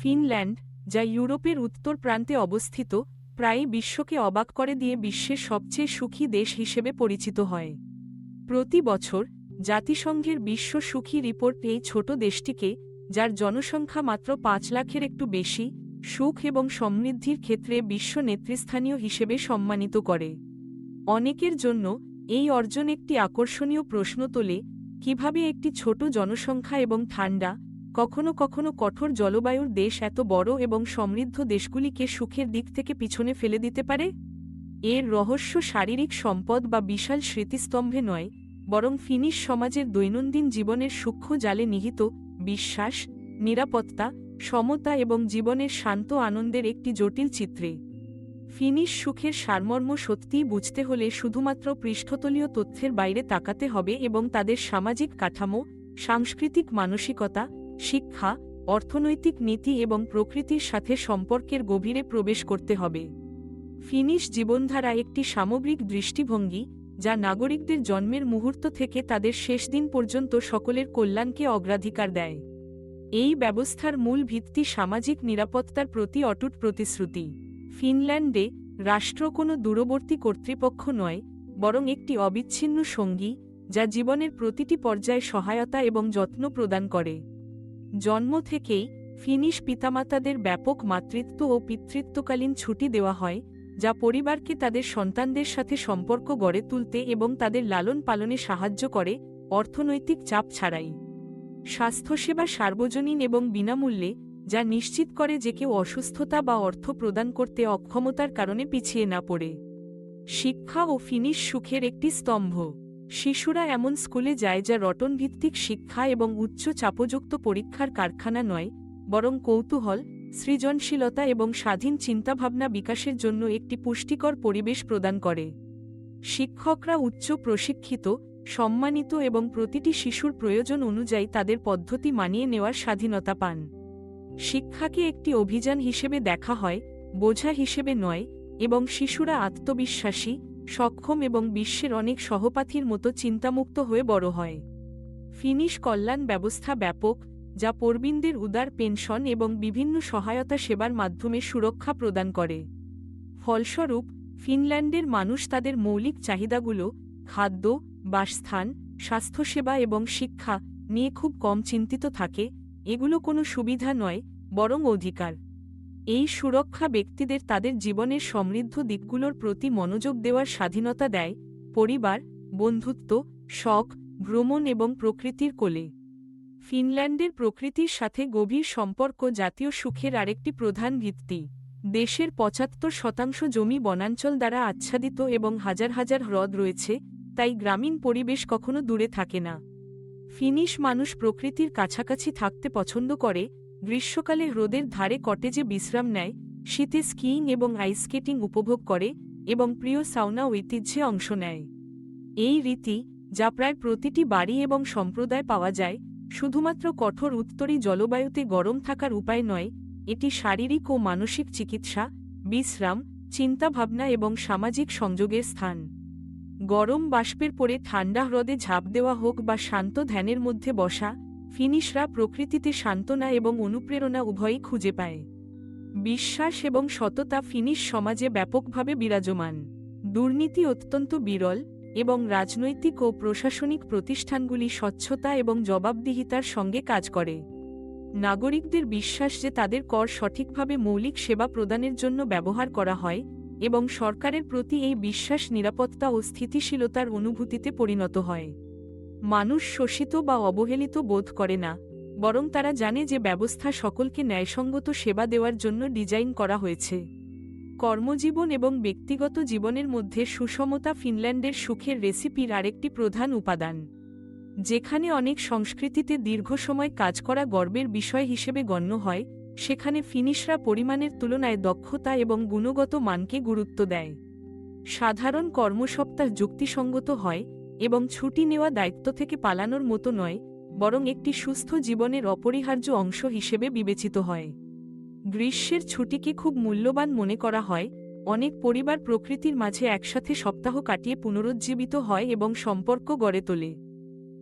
Finland, যা ইউরোপের উত্তর প্রান্তে অবস্থিত, প্রায়ই বিশ্বকে অবাক করে দিয়ে বিশ্বের সবচেয়ে সুখী দেশ হিসেবে পরিচিত হয়। প্রতি বছর, জাতিসংঘের বিশ্ব সুখী রিপোর্ট এই ছোট দেশটিকে, যার জনসংখ্যা মাত্র পাঁচ লাখের একটু বেশি, সুখ এবং সমৃদ্ধির ক্ষেত্রে বিশ্ব নেতৃস্থানীয় হিসেবে সম্মানিত করে। অনেকের জন্য, এই অর্জন একটি আকর্ষণীয় প্রশ্ন তোলে, কীভাবে একটি ছোট জনসংখ্যা এবং ঠান্ডা কখনো কখনো কঠোর জলবায়ুর দেশ এত বড় এবং সমৃদ্ধ দেশগুলিকে সুখের দিক থেকে পিছনে ফেলে দিতে পারে? এর রহস্য শারীরিক সম্পদ বা বিশাল স্মৃতিস্তম্ভে নয়, বরং ফিনিশ সমাজের দৈনন্দিন জীবনের সূক্ষ্ম জালে নিহিত বিশ্বাস, নিরাপত্তা, সমতা এবং জীবনের শান্ত আনন্দের একটি জটিল চিত্রে। ফিনিশ সুখের সারমর্ম সত্যিই বুঝতে হলে শুধুমাত্র পৃষ্ঠতলীয় তথ্যের বাইরে তাকাতে হবে এবং তাদের সামাজিক কাঠামো, সাংস্কৃতিক মানসিকতা শিক্ষা, অর্থনৈতিক নীতি এবং প্রকৃতির সাথে সম্পর্কের গভীরে প্রবেশ করতে হবে। ফিনিশ জীবনধারা একটি সামগ্রিক দৃষ্টিভঙ্গি, যা নাগরিকদের জন্মের মুহূর্ত থেকে তাদের শেষ দিন পর্যন্ত সকলের কল্যাণকে অগ্রাধিকার দেয়। এই ব্যবস্থার মূল ভিত্তি সামাজিক নিরাপত্তার প্রতি অটুট প্রতিশ্রুতি। ফিনল্যান্ডে রাষ্ট্র কোনো দূরবর্তী কর্তৃপক্ষ নয়, বরং একটি অবিচ্ছিন্ন সঙ্গী, যা জীবনের প্রতিটি পর্যায়ে সহায়তা এবং যত্ন প্রদান করে। জন্ম থেকেই ফিনিশ পিতামাতাদের ব্যাপক মাতৃত্ব ও পিতৃত্বকালীন ছুটি দেওয়া হয়, যা পরিবারকে তাদের সন্তানদের সাথে সম্পর্ক গড়ে তুলতে এবং তাদের লালন পালনে সাহায্য করে, অর্থনৈতিক চাপ ছাড়াই। স্বাস্থ্যসেবা সার্বজনীন এবং বিনামূল্যে, যা নিশ্চিত করে যে কেউ অসুস্থতা বা অর্থ প্রদান করতে অক্ষমতার কারণে পিছিয়ে না পড়ে। শিক্ষা ও ফিনিশ সুখের একটি স্তম্ভ। শিশুরা এমন স্কুলে যায় যা রটনভিত্তিক শিক্ষা এবং উচ্চ চাপযুক্ত পরীক্ষার কারখানা নয়, বরং কৌতূহল, সৃজনশীলতা এবং স্বাধীন চিন্তাভাবনা বিকাশের জন্য একটি পুষ্টিকর পরিবেশ প্রদান করে। শিক্ষকরা উচ্চ প্রশিক্ষিত, সম্মানিত এবং প্রতিটি শিশুর প্রয়োজন অনুযায়ী তাদের পদ্ধতি মানিয়ে নেওয়ার স্বাধীনতা পান। শিক্ষাকে একটি অভিযান হিসেবে দেখা হয়, বোঝা হিসেবে নয়, এবং শিশুরা আত্মবিশ্বাসী সক্ষম এবং বিশ্বের অনেক সহপাঠীর মতো চিন্তামুক্ত হয়ে বড় হয়। ফিনিশ কল্যাণ ব্যবস্থা ব্যাপক, যা পরবিনদের উদার পেনশন এবং বিভিন্ন সহায়তা সেবার মাধ্যমে সুরক্ষা প্রদান করে। ফলস্বরূপ, ফিনল্যান্ডের মানুষ তাদের মৌলিক চাহিদাগুলো, খাদ্য, বাসস্থান, স্বাস্থ্যসেবা এবং শিক্ষা নিয়ে খুব কম চিন্তিত থাকে, এগুলো কোনো সুবিধা নয়, বরং অধিকার। এই সুরক্ষা ব্যক্তিদের তাদের জীবনের সমৃদ্ধ দিকগুলোর প্রতি মনোযোগ দেওয়ার স্বাধীনতা দেয়, পরিবার, বন্ধুত্ব, শখ, ভ্রমণ এবং প্রকৃতির কোলে। ফিনল্যান্ডের প্রকৃতির সাথে গভীর সম্পর্ক জাতীয় সুখের আরেকটি প্রধান ভিত্তি। দেশের পঁচাত্তর শতাংশ জমি বনাঞ্চল দ্বারা আচ্ছাদিত এবং হাজার হাজার হ্রদ রয়েছে, তাই গ্রামীণ পরিবেশ কখনো দূরে থাকে না। ফিনিশ মানুষ প্রকৃতির কাছাকাছি থাকতে পছন্দ করে গ্রীষ্মকালে হ্রদের ধারে কটেজে বিশ্রাম নেয়, শীতে স্কিইং এবং আইস স্কেটিং উপভোগ করে এবং প্রিয় সাউনা ঐতিহ্যে অংশ নেয়। এই রীতি, যা প্রায় প্রতিটি বাড়ি এবং সম্প্রদায় পাওয়া যায়, শুধুমাত্র কঠোর উত্তরী জলবায়ুতে গরম থাকার উপায় নয়, এটি শারীরিক ও মানসিক চিকিৎসা, বিশ্রাম, চিন্তাভাবনা এবং সামাজিক সংযোগের স্থান। গরম বাষ্পের পরে ঠান্ডা হ্রদে ঝাঁপ দেওয়া হোক বা শান্ত ধ্যানের মধ্যে বসা ফিনিশরা প্রকৃতিতে সান্ত্বনা এবং অনুপ্রেরণা উভয়ই খুঁজে পায়। বিশ্বাস এবং সততা ফিনিশ সমাজে ব্যাপকভাবে বিরাজমান। দুর্নীতি অত্যন্ত বিরল এবং রাজনৈতিক ও প্রশাসনিক প্রতিষ্ঠানগুলি স্বচ্ছতা এবং জবাবদিহিতার সঙ্গে কাজ করে। নাগরিকদের বিশ্বাস যে তাদের কর সঠিকভাবে মৌলিক সেবা প্রদানের জন্য ব্যবহার করা হয় এবং সরকারের প্রতি এই বিশ্বাস নিরাপত্তা ও স্থিতিশীলতার অনুভূতিতে পরিণত হয়। মানুষ শোষিত বা অবহেলিত বোধ করে না, বরং তারা জানে যে ব্যবস্থা সকলকে ন্যায়সঙ্গত সেবা দেওয়ার জন্য ডিজাইন করা হয়েছে। কর্মজীবন এবং ব্যক্তিগত জীবনের মধ্যে সুষমতা ফিনল্যান্ডের সুখের রেসিপির আরেকটি প্রধান উপাদান, যেখানে অনেক সংস্কৃতিতে দীর্ঘ সময় কাজ করা গর্বের বিষয় হিসেবে গণ্য হয়, সেখানে ফিনিশরা পরিমাণের তুলনায় দক্ষতা এবং গুণগত মানকে গুরুত্ব দেয়। সাধারণ কর্মসপ্তাহ যুক্তিসঙ্গত হয় এবং ছুটি নেওয়া দায়িত্ব থেকে পালানোর মতো নয়, বরং একটি সুস্থ জীবনের অপরিহার্য অংশ হিসেবে বিবেচিত হয়। গ্রীষ্মের ছুটিকে খুব মূল্যবান মনে করা হয়, অনেক পরিবার প্রকৃতির মাঝে একসাথে সপ্তাহ কাটিয়ে পুনরুজ্জীবিত হয় এবং সম্পর্ক গড়ে তোলে।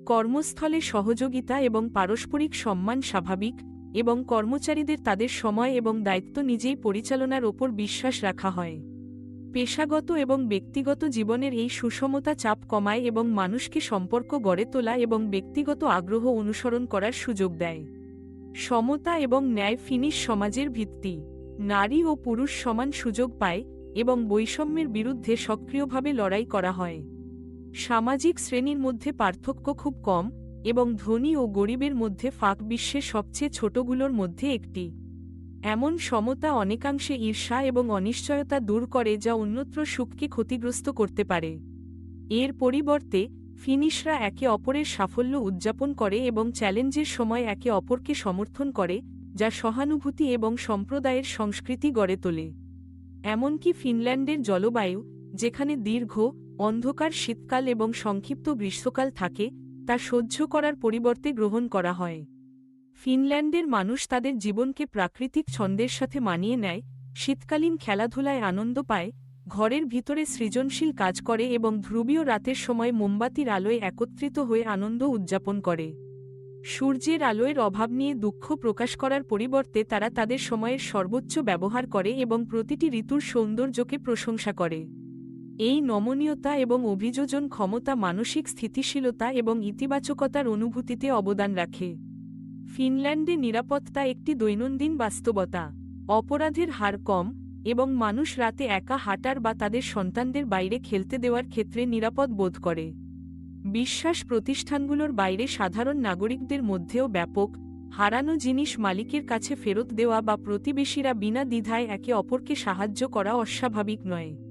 কর্মস্থলে সহযোগিতা এবং পারস্পরিক সম্মান স্বাভাবিক, এবং কর্মচারীদের তাদের সময় এবং দায়িত্ব নিজেই পরিচালনার ওপর বিশ্বাস রাখা হয়। পেশাগত এবং ব্যক্তিগত জীবনের এই সুষমতা চাপ কমায় এবং মানুষকে সম্পর্ক গড়ে তোলা এবং ব্যক্তিগত আগ্রহ অনুসরণ করার সুযোগ দেয়। সমতা এবং ন্যায় ফিনিশ সমাজের ভিত্তি। নারী ও পুরুষ সমান সুযোগ পায় এবং বৈষম্যের বিরুদ্ধে সক্রিয়ভাবে লড়াই করা হয়। সামাজিক শ্রেণির মধ্যে পার্থক্য খুব কম এবং ধনী ও গরিবের মধ্যে ফাঁক বিশ্বের সবচেয়ে ছোটগুলোর মধ্যে একটি। এমন সমতা অনেকাংশে ঈর্ষা এবং অনিশ্চয়তা দূর করে যা অন্যত্র সুখকে ক্ষতিগ্রস্ত করতে পারে। এর পরিবর্তে, ফিনিশরা একে অপরের সাফল্য উদযাপন করে এবং চ্যালেঞ্জের সময় একে অপরকে সমর্থন করে, যা সহানুভূতি এবং সম্প্রদায়ের সংস্কৃতি গড়ে তোলে। এমনকি ফিনল্যান্ডের জলবায়ু, যেখানে দীর্ঘ, অন্ধকার শীতকাল এবং সংক্ষিপ্ত গ্রীষ্মকাল থাকে, তা সহ্য করার পরিবর্তে গ্রহণ করা হয়। ফিনল্যান্ডের মানুষ তাদের জীবনকে প্রাকৃতিক ছন্দের সাথে মানিয়ে নেয়, শীতকালীন খেলাধুলায় আনন্দ পায়, ঘরের ভিতরে সৃজনশীল কাজ করে এবং ধ্রুবীয় রাতের সময় মোমবাতির আলোয় একত্রিত হয়ে আনন্দ উদযাপন করে। সূর্যের আলোয়ের অভাব নিয়ে দুঃখ প্রকাশ করার পরিবর্তে তারা তাদের সময়ের সর্বোচ্চ ব্যবহার করে এবং প্রতিটি ঋতুর সৌন্দর্যকে প্রশংসা করে। এই নমনীয়তা এবং অভিযোজন ক্ষমতা মানসিক স্থিতিশীলতা এবং ইতিবাচকতার অনুভূতিতে অবদান রাখে। ফিনল্যান্ডে নিরাপত্তা একটি দৈনন্দিন বাস্তবতা। অপরাধের হার কম এবং মানুষ রাতে একা হাঁটার বা তাদের সন্তানদের বাইরে খেলতে দেওয়ার ক্ষেত্রে নিরাপদ বোধ করে। বিশ্বাস প্রতিষ্ঠানগুলোর বাইরে সাধারণ নাগরিকদের মধ্যেও ব্যাপক, হারানো জিনিস মালিকের কাছে ফেরত দেওয়া বা প্রতিবেশীরা বিনা দ্বিধায় একে অপরকে সাহায্য করা অস্বাভাবিক নয়।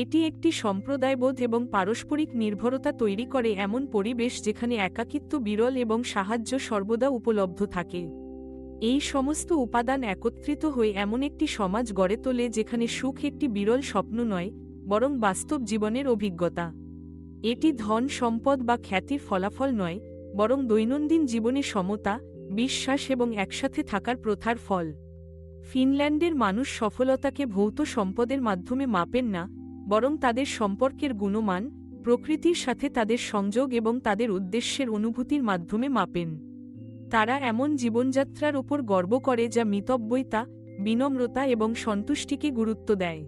এটি একটি সম্প্রদায়বোধ এবং পারস্পরিক নির্ভরতা তৈরি করে এমন পরিবেশ যেখানে একাকিত্ব, বিরল এবং সাহায্য সর্বদা উপলব্ধ থাকে। এই সমস্ত উপাদান একত্রিত হয়ে এমন একটি সমাজ গড়ে তোলে যেখানে সুখ একটি বিরল স্বপ্ন নয়, বরং বাস্তব জীবনের অভিজ্ঞতা। এটি ধন, সম্পদ বা খ্যাতির ফলাফল নয়, বরং দৈনন্দিন জীবনে সমতা, বিশ্বাস এবং একসাথে থাকার প্রথার ফল। ফিনল্যান্ডের মানুষ সফলতাকে ভৌত সম্পদের মাধ্যমে মাপেন না বরং তাদের সম্পর্কের গুণমান, প্রকৃতির সাথে তাদের সংযোগ এবং তাদের উদ্দেশ্যের অনুভূতির মাধ্যমে মাপেন। তারা এমন জীবনযাত্রার উপর গর্ব করে যা মিতব্যয়িতা, বিনম্রতা এবং সন্তুষ্টিকে গুরুত্ব দেয়।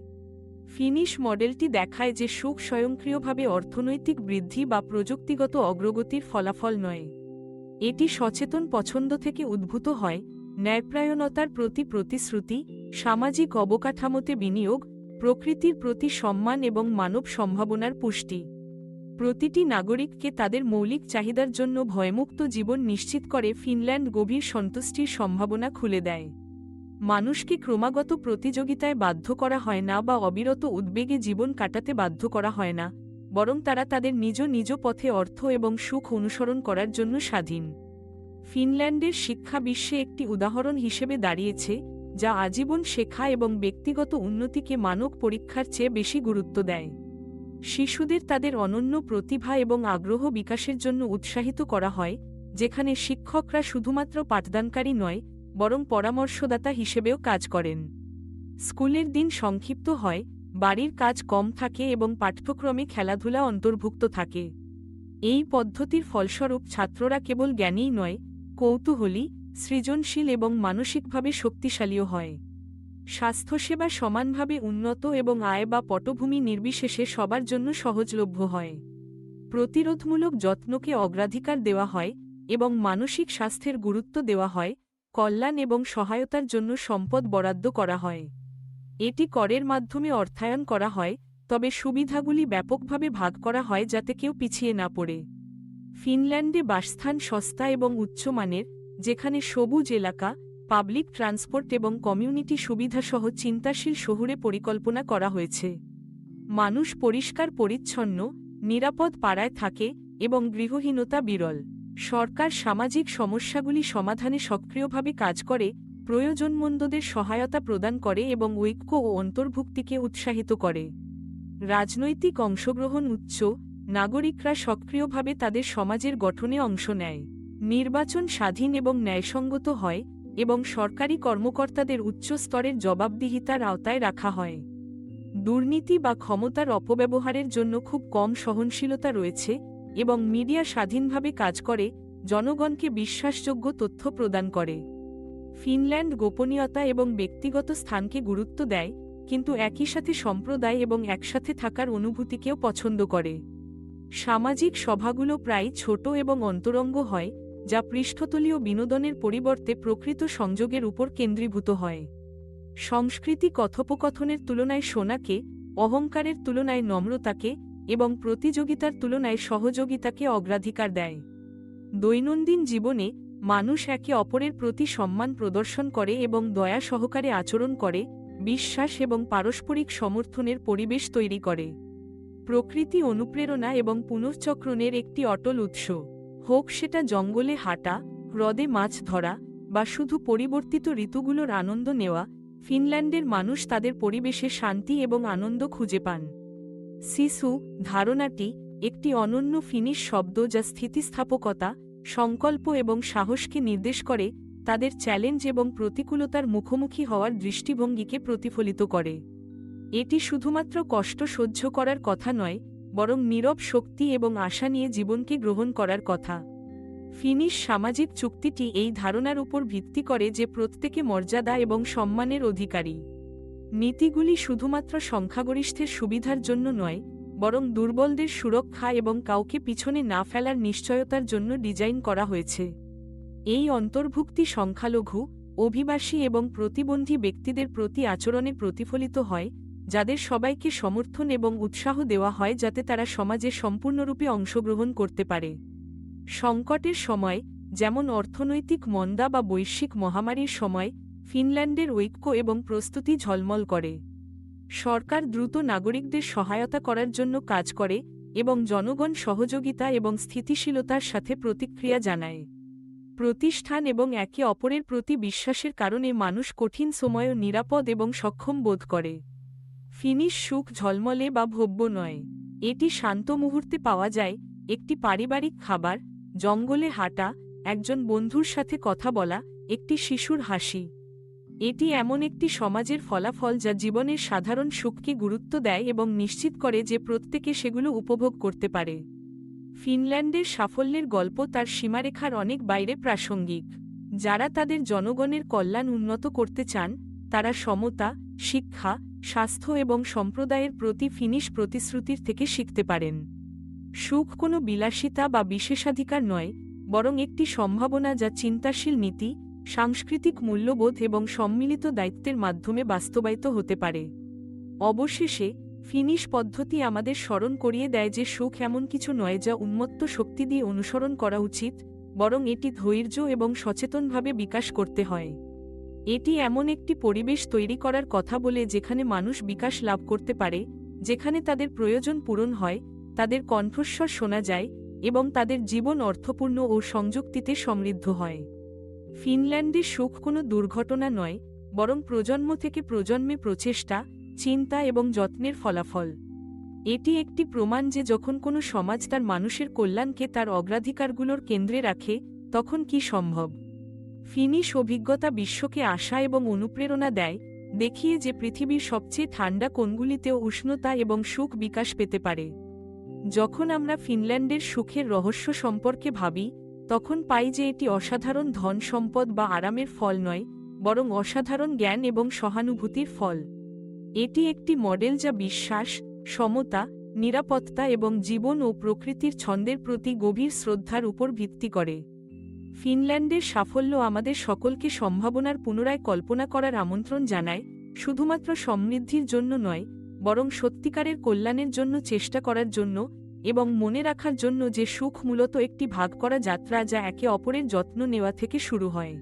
ফিনিশ মডেলটি দেখায় যে সুখ স্বয়ংক্রিয়ভাবে অর্থনৈতিক বৃদ্ধি বা প্রযুক্তিগত অগ্রগতির ফলাফল নয়। এটি সচেতন পছন্দ থেকে উদ্ভূত হয়, ন্যায়প্রায়ণতার প্রতি প্রতিশ্রুতি, সামাজিক অবকাঠামোতে বিনিয়োগ প্রকৃতির প্রতি সম্মান এবং মানব সম্ভাবনার পুষ্টি। প্রতিটি নাগরিককে তাদের মৌলিক চাহিদার জন্য ভয়মুক্ত জীবন নিশ্চিত করে ফিনল্যান্ড গভীর সন্তুষ্টির সম্ভাবনা খুলে দেয়। মানুষকে ক্রমাগত প্রতিযোগিতায় বাধ্য করা হয় না বা অবিরত উদ্বেগে জীবন কাটাতে বাধ্য করা হয় না, বরং তারা তাদের নিজ নিজ পথে অর্থ এবং সুখ অনুসরণ করার জন্য স্বাধীন। ফিনল্যান্ডের শিক্ষা বিশ্বে একটি উদাহরণ হিসেবে দাঁড়িয়েছে যা আজীবন শেখা এবং ব্যক্তিগত উন্নতিকে মানব পরীক্ষার চেয়ে বেশি গুরুত্ব দেয়। শিশুদের তাদের অনন্য প্রতিভা এবং আগ্রহ বিকাশের জন্য উৎসাহিত করা হয়, যেখানে শিক্ষকরা শুধুমাত্র পাঠদানকারী নয়, বরং পরামর্শদাতা হিসেবেও কাজ করেন। স্কুলের দিন সংক্ষিপ্ত হয়, বাড়ির কাজ কম থাকে এবং পাঠ্যক্রমে খেলাধুলা অন্তর্ভুক্ত থাকে। এই পদ্ধতির ফলস্বরূপ ছাত্ররা কেবল জ্ঞানেই নয়, কৌতূহলী সৃজনশীল এবং মানসিকভাবে শক্তিশালীও হয়। স্বাস্থ্যসেবা সমানভাবে উন্নত এবং আয় বা পটভূমি নির্বিশেষে সবার জন্য সহজলভ্য হয়। প্রতিরোধমূলক যত্নকে অগ্রাধিকার দেওয়া হয় এবং মানসিক স্বাস্থ্যের গুরুত্ব দেওয়া হয়, কল্যাণ এবং সহায়তার জন্য সম্পদ বরাদ্দ করা হয়। এটি করের মাধ্যমে অর্থায়ন করা হয়, তবে সুবিধাগুলি ব্যাপকভাবে ভাগ করা হয় যাতে কেউ পিছিয়ে না পড়ে। ফিনল্যান্ডে বাসস্থান সস্তা এবং উচ্চমানের যেখানে সবুজ এলাকা, পাবলিক ট্রান্সপোর্ট এবং কমিউনিটি সুবিধাসহ চিন্তাশীল শহুরে পরিকল্পনা করা হয়েছে। মানুষ পরিষ্কার, পরিচ্ছন্ন, নিরাপদ পাড়ায় থাকে এবং গৃহহীনতা বিরল। সরকার সামাজিক সমস্যাগুলি সমাধানে সক্রিয়ভাবে কাজ করে, প্রয়োজনমন্দদের সহায়তা প্রদান করে এবং ঐক্য ও অন্তর্ভুক্তিকে উৎসাহিত করে। রাজনৈতিক অংশগ্রহণ উচ্চ, নাগরিকরা সক্রিয়ভাবে তাদের সমাজের গঠনে অংশ নেয়। নির্বাচন স্বাধীন এবং ন্যায়সঙ্গত হয় এবং সরকারি কর্মকর্তাদের উচ্চ স্তরের জবাবদিহিতার আওতায় রাখা হয়। দুর্নীতি বা ক্ষমতার অপব্যবহারের জন্য খুব কম সহনশীলতা রয়েছে এবং মিডিয়া স্বাধীনভাবে কাজ করে, জনগণকে বিশ্বাসযোগ্য তথ্য প্রদান করে। ফিনল্যান্ড গোপনীয়তা এবং ব্যক্তিগত স্থানকে গুরুত্ব দেয়, কিন্তু একই সাথে সম্প্রদায় এবং একসাথে থাকার অনুভূতিকেও পছন্দ করে। সামাজিক সভাগুলো প্রায় ছোট এবং অন্তরঙ্গ হয় যা পৃষ্ঠতলীয় বিনোদনের পরিবর্তে প্রকৃত সংযোগের উপর কেন্দ্রীভূত হয়। সংস্কৃতি কথোপকথনের তুলনায় সোনাকে, অহংকারের তুলনায় নম্রতাকে এবং প্রতিযোগিতার তুলনায় সহযোগিতাকে অগ্রাধিকার দেয়। দৈনন্দিন জীবনে মানুষ একে অপরের প্রতি সম্মান প্রদর্শন করে এবং দয়া সহকারে আচরণ করে, বিশ্বাস এবং পারস্পরিক সমর্থনের পরিবেশ তৈরি করে। প্রকৃতি অনুপ্রেরণা এবং পুনশ্চক্রণের একটি অটল উৎস। হোক সেটা জঙ্গলে হাঁটা, হ্রদে মাছ ধরা, বা শুধু পরিবর্তিত ঋতুগুলোর আনন্দ নেওয়া, ফিনল্যান্ডের মানুষ তাদের পরিবেশে শান্তি এবং আনন্দ খুঁজে পান। সিসু ধারণাটি একটি অনন্য ফিনিশ শব্দ যা স্থিতিস্থাপকতা, সংকল্প এবং সাহসকে নির্দেশ করে, তাদের চ্যালেঞ্জ এবং প্রতিকূলতার মুখোমুখি হওয়ার দৃষ্টিভঙ্গিকে প্রতিফলিত করে। এটি শুধুমাত্র কষ্ট সহ্য করার কথা নয় বরং নীরব শক্তি এবং আশা নিয়ে জীবনকে গ্রহণ করার কথা। ফিনিশ সামাজিক চুক্তিটি এই ধারণার উপর ভিত্তি করে যে প্রত্যেকে মর্যাদা এবং সম্মানের অধিকারী। নীতিগুলি শুধুমাত্র সংখ্যাগরিষ্ঠের সুবিধার জন্য নয়, বরং দুর্বলদের সুরক্ষা এবং কাউকে পিছনে না ফেলার নিশ্চয়তার জন্য ডিজাইন করা হয়েছে। এই অন্তর্ভুক্তি সংখ্যালঘু, অভিবাসী এবং প্রতিবন্ধী ব্যক্তিদের প্রতি আচরণে প্রতিফলিত হয় যাদের সবাইকে সমর্থন এবং উৎসাহ দেওয়া হয় যাতে তারা সমাজে সম্পূর্ণরূপে অংশগ্রহণ করতে পারে। সংকটের সময়, যেমন অর্থনৈতিক মন্দা বা বৈশ্বিক মহামারীর সময়, ফিনল্যান্ডের ঐক্য এবং প্রস্তুতি ঝলমল করে। সরকার দ্রুত নাগরিকদের সহায়তা করার জন্য কাজ করে এবং জনগণ সহযোগিতা এবং স্থিতিশীলতার সাথে প্রতিক্রিয়া জানায়। প্রতিষ্ঠান এবং একে অপরের প্রতি বিশ্বাসের কারণে মানুষ কঠিন সময়ও নিরাপদ এবং সক্ষম বোধ করে। ফিনিশ সুখ ঝলমলে বা ভব্য নয়। এটি শান্ত মুহূর্তে পাওয়া যায়, একটি পারিবারিক খাবার, জঙ্গলে হাঁটা, একজন বন্ধুর সাথে কথা বলা, একটি শিশুর হাসি। এটি এমন একটি সমাজের ফলাফল যা জীবনের সাধারণ সুখকে গুরুত্ব দেয় এবং নিশ্চিত করে যে প্রত্যেকে সেগুলো উপভোগ করতে পারে। ফিনল্যান্ডের সাফল্যের গল্প তার সীমারেখার অনেক বাইরে প্রাসঙ্গিক। যারা তাদের জনগণের কল্যাণ উন্নত করতে চান, তারা সমতা শিক্ষা, স্বাস্থ্য এবং সম্প্রদায়ের প্রতি ফিনিশ প্রতিশ্রুতির থেকে শিখতে পারেন। সুখ কোনো বিলাসিতা বা বিশেষাধিকার নয়, বরং একটি সম্ভাবনা যা চিন্তাশীল নীতি, সাংস্কৃতিক মূল্যবোধ এবং সম্মিলিত দায়িত্বের মাধ্যমে বাস্তবায়িত হতে পারে। অবশেষে, ফিনিশ পদ্ধতি আমাদের স্মরণ করিয়ে দেয় যে সুখ এমন কিছু নয় যা উন্মত্ত শক্তি দিয়ে অনুসরণ করা উচিত, বরং এটি ধৈর্য এবং সচেতনভাবে বিকাশ করতে হয়। এটি এমন একটি পরিবেশ তৈরি করার কথা বলে যেখানে মানুষ বিকাশ লাভ করতে পারে, যেখানে তাদের প্রয়োজন পূরণ হয়, তাদের কণ্ঠস্বর শোনা যায়, এবং তাদের জীবন অর্থপূর্ণ ও সংযুক্তিতে সমৃদ্ধ হয়। ফিনল্যান্ডে সুখ কোনো দুর্ঘটনা নয়, বরং প্রজন্ম থেকে প্রজন্মে প্রচেষ্টা, চিন্তা এবং যত্নের ফলাফল। এটি একটি প্রমাণ যে যখন কোনো সমাজ তার মানুষের কল্যাণকে তার অগ্রাধিকারগুলোর কেন্দ্রে রাখে, তখন কি সম্ভব? ফিনিশ অভিজ্ঞতা বিশ্বকে আশা এবং অনুপ্রেরণা দেয়, দেখিয়ে যে পৃথিবীর সবচেয়ে ঠান্ডা কোণগুলিতেও উষ্ণতা এবং সুখ বিকাশ পেতে পারে। যখন আমরা ফিনল্যান্ডের সুখের রহস্য সম্পর্কে ভাবি, তখন পাই যে এটি অসাধারণ ধন সম্পদ বা আরামের ফল নয়, বরং অসাধারণ জ্ঞান এবং সহানুভূতির ফল। এটি একটি মডেল যা বিশ্বাস, সমতা, নিরাপত্তা এবং জীবন ও প্রকৃতির ছন্দের প্রতি গভীর শ্রদ্ধার উপর ভিত্তি করে। ফিনল্যান্ডের সাফল্য আমাদের সকলকে সম্ভাবনার পুনরায় কল্পনা করার আমন্ত্রণ জানায়, শুধুমাত্র সমৃদ্ধির জন্য নয়, বরং সত্যিকারের কল্যাণের জন্য চেষ্টা করার জন্য এবং মনে রাখার জন্য যে সুখ মূলত একটি ভাগ করা যাত্রা যা একে অপরের যত্ন নেওয়া থেকে শুরু হয়।